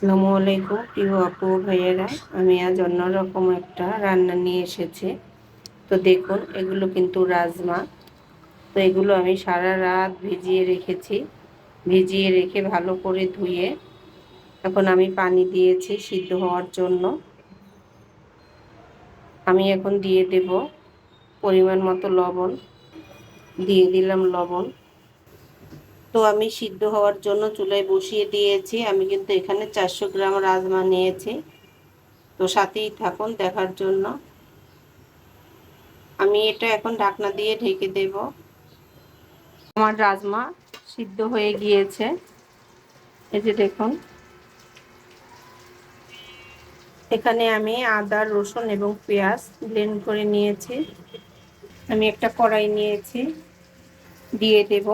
আসসালামু আলাইকুম, প্রিয় আপু ভাইয়েরা। আমি আজ অন্যরকম একটা রান্না নিয়ে এসেছি। তো দেখুন, এগুলো কিন্তু রাজমা। তো এগুলো আমি সারা রাত ভিজিয়ে রেখেছি। ভিজিয়ে রেখে ভালো করে ধুয়ে এখন আমি পানি দিয়েছি সিদ্ধ হওয়ার জন্য। আমি এখন দিয়ে দেব পরিমাণ মতো লবণ। দিয়ে দিলাম লবণ। তো আমি সিদ্ধ হওয়ার জন্য চুলায় বসিয়ে দিয়েছি। আমি কিন্তু এখানে চারশো গ্রাম রাজমা নিয়েছি। তো সাথেই থাকুন দেখার জন্য। আমি এটা এখন ঢাকনা দিয়ে ঢেকে দেব। আমার রাজমা সিদ্ধ হয়ে গিয়েছে। এই যে দেখুন। এখানে আমি আদা, রসুন এবং পেঁয়াজ ব্লেন্ড করে নিয়েছি। আমি একটা কড়াই নিয়েছি। দিয়ে দেব।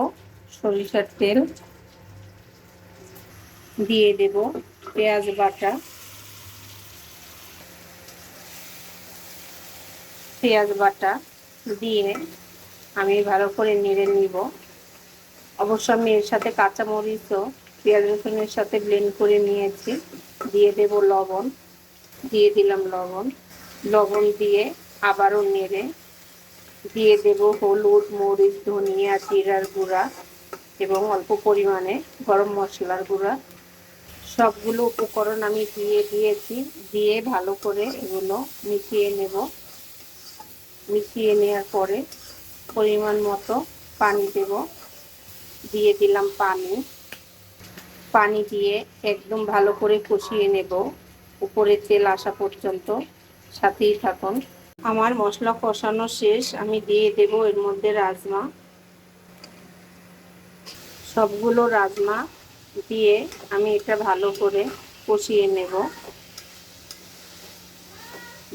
সরিষার তেল দিয়ে দেব পেঁয়াজ বাটা। পেঁয়াজ বাটা দিয়ে আমি ভালো করে নেড়ে নিব। অবশ্য আমি এর সাথে কাঁচামরিচও পেঁয়াজ রসুনের সাথে ব্লেন্ড করে নিয়েছি। দিয়ে দেব লবণ, দিয়ে দিলাম লবণ। লবণ দিয়ে আবারও নেড়ে। দিয়ে দেব হলুদ, মরিচ, ধনিয়া, জিরার গুঁড়া। এবং অল্প পরিমাণে গরম মশলার গুঁড়া। সবগুলো উপকরণ আমি দিয়ে দিয়েছি, দিয়ে ভালো করে এগুলো মিশিয়ে নেব। মিশিয়ে নেওয়ার পরে পরিমাণ মতো পানি দেব। দিয়ে দিলাম পানি। পানি দিয়ে একদম ভালো করে কষিয়ে নেব। উপরে তেল আসা পর্যন্ত। সাথেই থাকুন। আমার মশলা কষানো শেষ। আমি দিয়ে দেব এর মধ্যে রাজমা। সবগুলো রাজমা দিয়ে আমি এটা ভালো করে কষিয়ে নেব।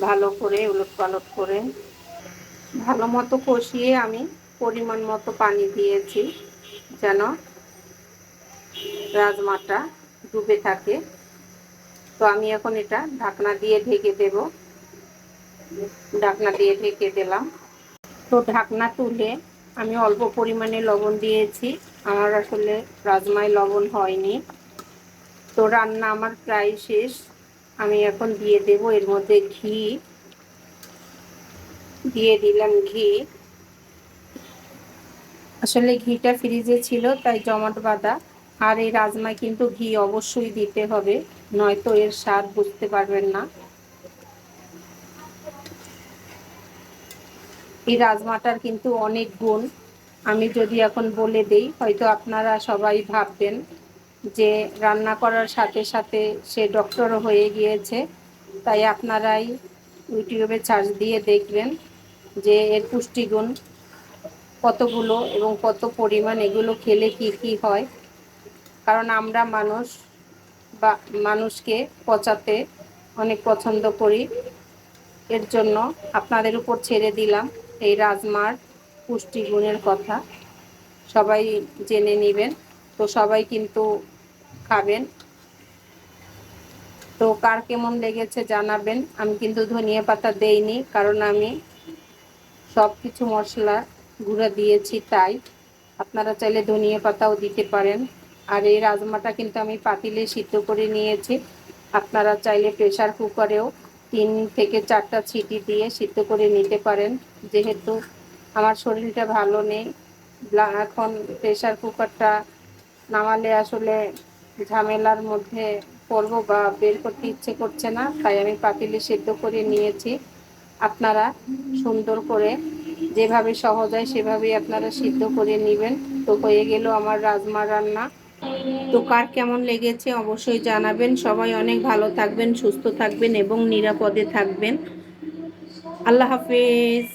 ভালো করে উলট পালট করে। ভালো মতো কষিয়ে আমি পরিমাণ মতো পানি দিয়েছি যেন রাজমাটা ডুবে থাকে। তো আমি এখন এটা ঢাকনা দিয়ে ঢেকে দেব। ঢাকনা দিয়ে ঢেকে দিলাম। তো ঢাকনা তুলে আমি অল্প পরিমাণে লবণ দিয়েছি। আমার আসলে রাজমায় লবণ হয়নি। তো রান্না আমার প্রায় শেষ। আমি এখন দিয়ে দেব, এর মধ্যে ঘি। দিয়ে দিলাম ঘি। আসলে ঘিটা ফ্রিজে ছিল, তাই জমাট বাঁধা। আর এই রাজমায় কিন্তু ঘি অবশ্যই দিতে হবে, নয়তো এর স্বাদ বুঝতে পারবেন না। এই রাজমাটার কিন্তু অনেক গুণ। আমি যদি এখন বলে দেই, হয়তো আপনারা সবাই ভাববেন যে রান্না করার সাথে সাথে সে ডক্টরও হয়ে গিয়েছে। তাই আপনারাই ইউটিউবে চার্জ দিয়ে দেখবেন যে এর পুষ্টিগুণ কতগুলো এবং কত পরিমাণ এগুলো খেলে কি কি হয়। কারণ আমরা মানুষ বা মানুষকে পচাতে অনেক পছন্দ করি। এর জন্য আপনাদের উপর ছেড়ে দিলাম এই রাজমার পুষ্টিগুণের কথা। সবাই জেনে নেবেন। তো সবাই কিন্তু খাবেন। তো কার কেমন লেগেছে জানাবেন। আমি কিন্তু ধনিয়া পাতা দেইনি, কারণ আমি সব কিছু মশলা গুঁড়া দিয়েছি তাই। আপনারা চাইলে ধনিয়া পাতাও দিতে পারেন। আর এই রাজমাটা কিন্তু আমি পাতিলে সিদ্ধ করে নিয়েছি। আপনারা চাইলে প্রেশার কুকারেও তিন থেকে চারটা ছিটি দিয়ে সিদ্ধ করে নিতে পারেন। যেহেতু আমার শরীরটা ভালো নেই। এখন প্রেশার কুকারটা নামালে আসলে ঝামেলার মধ্যে পড়ব বা বের করতে ইচ্ছে করছে না, তাই আমি পাতিলে সেদ্ধ করে নিয়েছি। আপনারা সুন্দর করে যেভাবে সহজ হয় সেভাবেই আপনারা সিদ্ধ করে নেবেন। তো হয়ে গেল আমার রাজমা রান্না। তো কার কেমন লেগেছে অবশ্যই জানাবেন। সবাই অনেক ভালো থাকবেন, সুস্থ থাকবেন এবং নিরাপদে থাকবেন। আল্লাহ হাফেজ।